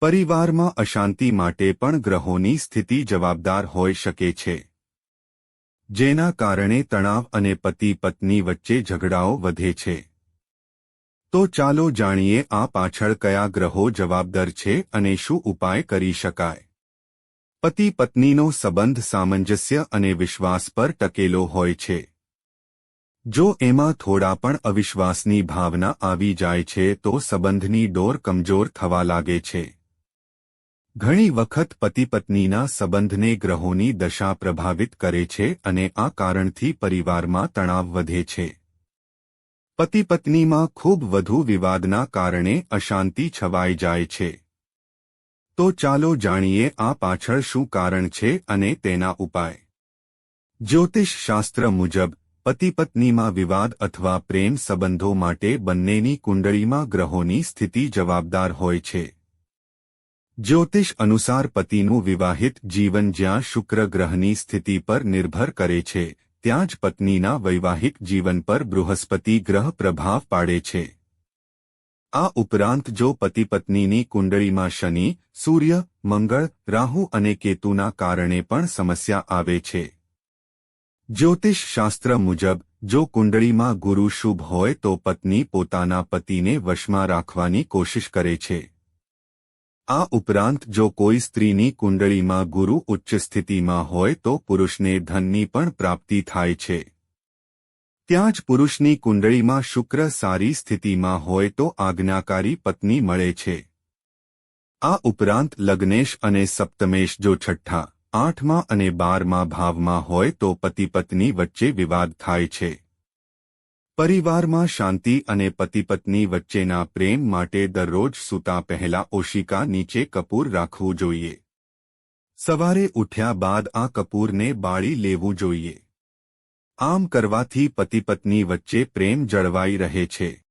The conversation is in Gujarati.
પરિવારમાં અશાંતિ માટે પણ ગ્રહોની સ્થિતિ જવાબદાર હોઈ શકે છે. જેના કારણે તણાવ અને પતિ પત્ની વચ્ચે ઝઘડાઓ વધે છે. તો ચાલો જાણીએ આ પાછળ કયા ગ્રહો જવાબદાર છે અને શું ઉપાય કરી શકાય. પતિ પત્નીનો સંબંધ સામંજસ્ય અને વિશ્વાસ પર ટકેલો હોય છે. જો એમાં થોડા પણ અવિશ્વાસની ભાવના આવી જાય છે તો સંબંધની ડોર કમજોર થવા લાગે છે. ઘણી વખત પતિ પત્નીના સંબંધને ગ્રહોની દશા પ્રભાવિત કરે છે અને આ કારણથી પરિવારમાં તણાવ વધે છે. પતિ પત્નીમાં ખૂબ વધુ વિવાદના કારણે અશાંતિ છવાઈ જાય છે. તો ચાલો જાણીએ આ પાછળ શું કારણ છે અને તેના ઉપાય. જ્યોતિષ શાસ્ત્ર મુજબ પતિ પત્નીમાં વિવાદ અથવા પ્રેમ સંબંધો માટે બંનેની કુંડળીમાં ગ્રહોની સ્થિતિ જવાબદાર હોય છે. જ્યોતિષ અનુસાર પતિનું વિવાહિત જીવન જ્યાં શુક્ર ગ્રહની સ્થિતિ પર નિર્ભર કરે છે, ત્યાં જ પત્નીના વૈવાહિક જીવન પર બૃહસ્પતિ ગ્રહ પ્રભાવ પાડે છે. આ ઉપરાંત જો પતિ પત્નીની કુંડળીમાં શનિ, સૂર્ય, મંગળ, રાહુ અને કેતુના કારણે પણ સમસ્યા આવે છે. જ્યોતિષ શાસ્ત્ર મુજબ, જો કુંડળીમાં ગુરુ શુભ હોય તો પત્ની પોતાના પતિને વશમાં રાખવાની કોશિશ કરે છે. આ ઉપરાંત જો કોઈ સ્ત્રીની કુંડળીમાં ગુરુ ઉચ્ચ સ્થિતિમાં હોય તો પુરુષને ધનની પણ પ્રાપ્તિ થાય છે. ત્યાં જ પુરુષની કુંડળીમાં શુક્ર સારી સ્થિતિમાં હોય તો આજ્ઞાકારી પત્ની મળે છે. આ ઉપરાંત લગ્નેશ અને સપ્તમેશ જો છઠ્ઠા, આઠમા અને બારમા ભાવમાં હોય તો પતિ પત્ની વચ્ચે વિવાદ થાય છે. પરિવારમાં શાંતિ અને પતિ પત્ની વચ્ચેના પ્રેમ માટે દરરોજ સૂતા પહેલા ઓશિકા નીચે કપૂર રાખવું જોઈએ. સવારે ઉઠ્યા બાદ આ કપૂરને બાળી લેવું જોઈએ. આમ કરવાથી પતિ પત્ની વચ્ચે પ્રેમ જળવાઈ રહે છે.